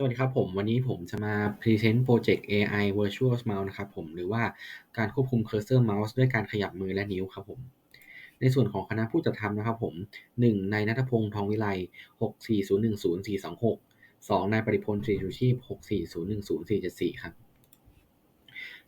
สวัสดีครับผม วันนี้ผมจะมาพรีเซนต์โปรเจกต์ AI Virtual Mouse นะครับผมหรือว่าการควบคุมเคอร์เซอร์เมาส์ด้วยการขยับมือและนิ้วครับผม ในส่วนของคณะผู้จัดทำนะครับผม 1. นายนัทพงษ์ทองวิไล 64010 426 2. นายปริพลศรีชูชีพ 6401044 ครับ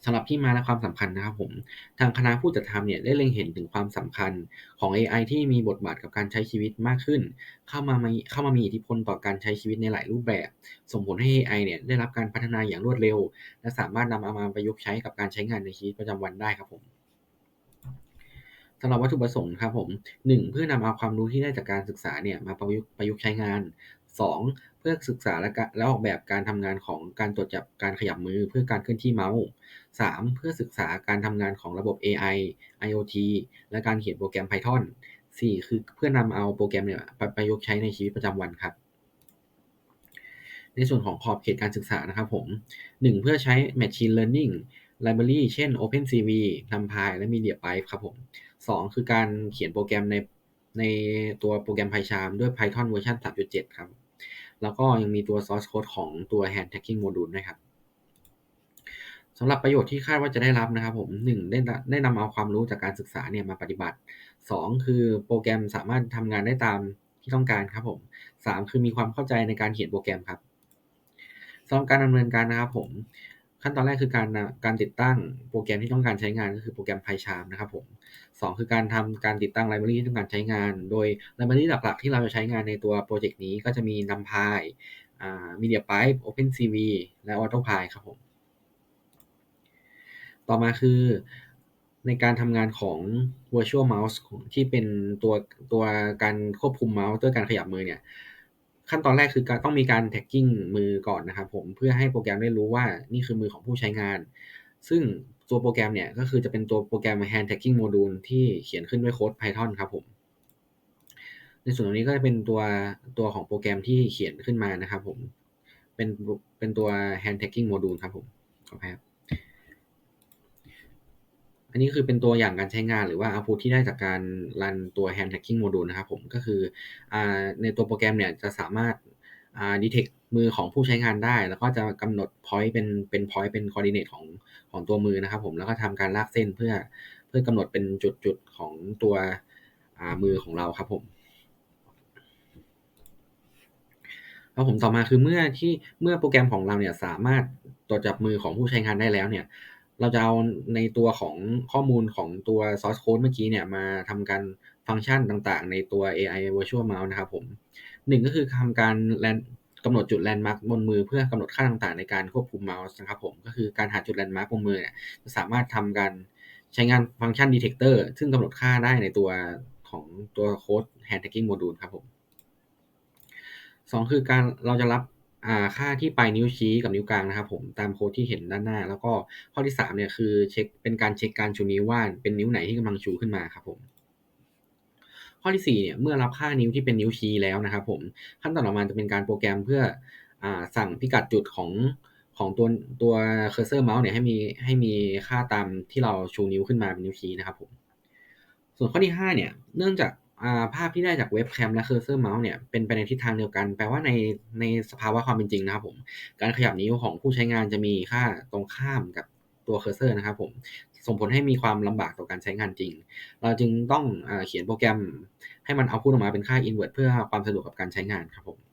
สำหรับที่มาและความสำคัญนะครับผม ทางคณะผู้จัดทำเนี่ยได้เล็งเห็นถึงความสำคัญของ AI ที่มีบทบาทกับการใช้ชีวิตมากขึ้น เข้ามามีเข้ามามีอิทธิพลต่อการใช้ชีวิตในหลายรูปแบบ ส่งผลให้ AI เนี่ยได้รับการพัฒนาอย่างรวดเร็ว และสามารถนำเอามาประยุกต์ใช้กับการใช้งานในชีวิตประจำวันได้ครับผมสำหรับวัตถุประสงค์ครับผม 1. เพื่อนำเอาความรู้ที่ได้จากการศึกษาเนี่ยมาประยุกประยุกต์ใช้งาน 2. เพื่อศึกษาและและออกแบบการทำงานของการตรวจจับการขยับมือเพื่อการเคลื่อนที่เมาส์ 3. เพื่อศึกษาการทำงานของระบบ AI IoT และการเขียนโปรแกรม Python 4. คือเพื่อนำเอาโปรแกรมเนี่ยไปประยุกต์ใช้ในชีวิตประจำวันครับ ในส่วนของขอบเขตการศึกษานะครับผม 1. เพื่อใช้ Machine Learning Library เช่น OpenCV NumPy และ MediaPipe ครับผม 2. คือการเขียนโปรแกรมใน ในตัวโปรแกรม PyCharm ด้วย Python เวอร์ชัน3.7 ครับ แล้วก็ยังมีตัว source code ของตัว hand tagging module ด้วยครับสำหรับประโยชน์ที่คาดว่าจะได้รับนะครับผม 1. ได้ได้นำเอาความรู้จากการศึกษาเนี่ยมาปฏิบัติ 2. คือโปรแกรมสามารถทำงานได้ตามที่ต้องการครับผม 3. คือมีความเข้าใจในการเขียนโปรแกรมครับสำหรับการดำเนินการนะครับผม ขั้นตอนแรกคือการการติดตั้งโปรแกรมที่ต้องการใช้งานก็คือโปรแกรม PyCharm นะครับผม2คือการทำการติดตั้งไลบรารีที่ต้องการใช้งาน โดยไลบรารีหลักๆ ที่เราจะใช้งานในตัวโปรเจกต์นี้ก็จะมี NumPy อ่า MediaPipe OpenCV และ AutoPy ครับผม ต่อมาคือในการทำงานของ Virtual Mouse ที่เป็นตัวตัวการควบคุมเมาส์ด้วยการขยับมือเนี่ย ขั้นตอนแรกคือการต้องมีการแท็กกิ้งมือก่อนนะครับผมเพื่อให้โปรแกรมได้รู้ว่านี่คือมือของผู้ใช้งาน ซึ่งตัวโปรแกรมเนี่ยก็คือจะเป็นตัวโปรแกรม hand tagging module ที่เขียนขึ้นด้วยโค้ด Python ครับผม ในส่วนตรงนี้ก็จะเป็นตัวตัวของโปรแกรมที่เขียนขึ้นมานะครับผม เป็นเป็นตัว hand tagging module ครับผมขออภัยครับ อันนี้คือเป็นตัวอย่างการใช้งานหรือว่า output ที่ได้จากการรันตัว hand tracking module นะครับผมก็คืออในตัวโปรแกรมเนี่ยจะสามารถ detect มือของผู้ใช้งานได้ แล้วก็จะกำหนด point เป็นเป็น point เป็น coordinate ของของตัวมือนะครับผมแล้วก็ทำการลากเส้นเพื่อเพื่อกำหนดเป็นจุดๆของตัวมือของเราครับผมแล้วผมต่อมาคือเมื่อที่เมื่อโปรแกรมของเราเนี่ยสามารถตรวจจับมือของผู้ใช้งานได้แล้วเนี่ย เราจะเอาในตัวของข้อมูลของตัว source code เมื่อกี้เนี่ยมาทำการฟังก์ชันต่างๆ ในตัว AI Virtual Mouse นะครับผมหนึ่งก็คือทำการแลนกำหนดจุดแลนด์มาร์กบนมือเพื่อกำหนดค่าต่างๆ ในการควบคุมเมาส์นะครับผมก็คือการหาจุดแลนด์มาร์กบนมือเนี่ยจะสามารถทำการใช้งานฟังก์ชัน detector ซึ่งกำหนดค่าได้ในตัวของตัวโค้ด hand tagging module ครับผมสองคือการเราจะรับ ค่าที่ปลายนิ้วชี้กับนิ้วกลางนะครับผมตามโค้ดที่เห็นด้านหน้า แล้วก็ข้อที่3เนี่ยคือเช็คเป็นการเช็คการชูนิ้วว่าเป็นนิ้วไหนที่กำลังชูขึ้นมาครับผมข้อที่4เนี่ยเมื่อรับค่านิ้วที่เป็นนิ้วชี้แล้วนะครับผมขั้นตอนต่อมาจะเป็นการโปรแกรมเพื่ออสั่งพิกัดจุดของของตัวตัวเคอร์เซอร์เมาส์เนี่ยให้มีให้มีค่าตามที่เราชูนิ้วขึ้นมาเป็นนิ้วชี้นะครับผมส่วนข้อที่5เนี่ยเนื่องจาก ภาพที่ได้จากเว็บแคมและเคอร์เซอร์เมาส์เนี่ยเป็นไปในทิศทางเดียวกัน แปลว่าในในสภาวะความเป็นจริงนะครับผม การขยับนิ้วของผู้ใช้งานจะมีค่าตรงข้ามกับตัวเคอร์เซอร์นะครับผม ส่งผลให้มีความลำบากต่อการใช้งานจริง เราจึงต้องอเขียนโปรแกรมให้มันเอาพูดออกมาเป็นค่า invert เพื่อความสะดวกกับการใช้งานครับผม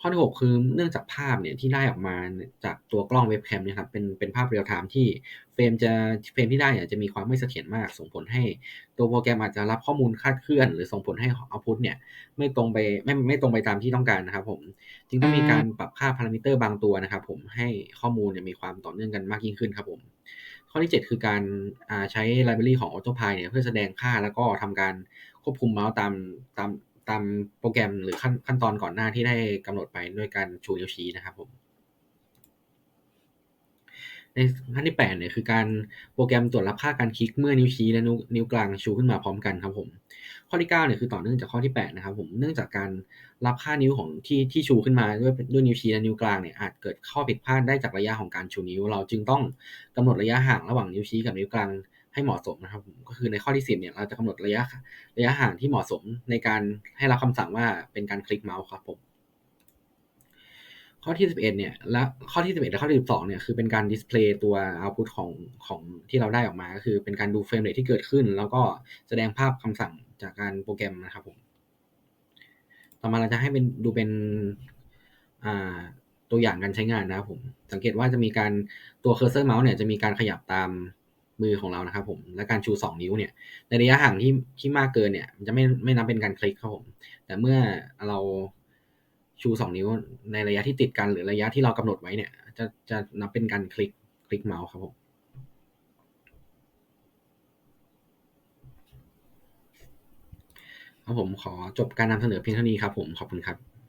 ข้อที่ 6 คือเนื่องจากภาพเนี่ยที่ได้ออกมาจากตัวกล้องเว็บแคมเนี่ยครับเป็นเป็นภาพเรียลไทม์ที่เฟรมจะเฟรมที่ได้เนี่ยจะมีความไม่เสถียรมาก ส่งผลให้ตัวโปรแกรมอาจจะรับข้อมูลคาดเคลื่อน หรือส่งผลให้เอาพุทเนี่ยไม่ตรงไปไม่ไม่ตรงไปตามที่ต้องการนะครับผมจึงต้องมีการปรับค่าพารามิเตอร์บางตัวนะครับผมให้ข้อมูลเนี่ยมีความต่อเนื่องกันมากยิ่งขึ้นครับผมข้อที่ 7 คือการใช้ไลบรารีของ AutoPy เนี่ยเพื่อแสดงค่าแล้วก็ทำการควบคุมเมาส์ตามตาม ตามโปรแกรมหรือขั้นขั้นตอนก่อนหน้าที่ได้กำหนดไปด้วยการชูนิ้วชี้นะครับผมในขั้นที่8เนี่ยคือการโปรแกรมตรวจรับค่าการคลิกเมื่อนิ้วชี้และนิ้วกลางชูขึ้นมาพร้อมกันครับผม ข้อที่9เนี่ยคือต่อเนื่องจากข้อที่8นะครับผมเนื่องจากการรับค่านิ้วของที่ที่ชูขึ้นมาด้วยด้วยนิ้วชี้และนิ้วกลางเนี่ยอาจเกิดข้อผิดพลาดได้จากระยะของการชูนิ้ว เราจึงต้องกำหนดระยะห่างระหว่างนิ้วชี้กับนิ้วกลาง ให้เหมาะสมนะครับผมก็คือในข้อที่ 10เนี่ยเราจะกำหนดระยะระยะห่างที่เหมาะสมในการให้รับคำสั่งว่าเป็นการคลิกเมาส์ครับผมข้อที่ 11เนี่ยและข้อที่ 11 และข้อที่ 12เนี่ยคือเป็นการดิสเพลย์ตัว output ของของที่เราได้ออกมา ก็คือเป็นการดู frame rate ที่เกิดขึ้น แล้วก็แสดงภาพคำสั่งจากการโปรแกรมนะครับผมต่อมาเราจะให้เป็นดูเป็นอ่าตัวอย่างการใช้งานนะครับผม สังเกตว่าจะมีการตัว cursor mouse เนี่ยจะมีการขยับตาม มือของเรานะครับผม และการชู 2 นิ้วเนี่ยในระยะห่างที่ที่มากเกินเนี่ยมันจะไม่ไม่นับเป็นการคลิกครับผม แต่เมื่อเราชู 2 นิ้วในระยะที่ติดกันหรือระยะที่เรากำหนดไว้เนี่ย จะจะนับเป็นการคลิกคลิกเมาส์ครับผมครับผมขอจบการนำเสนอเพียงเท่านี้ครับผมขอบคุณครับ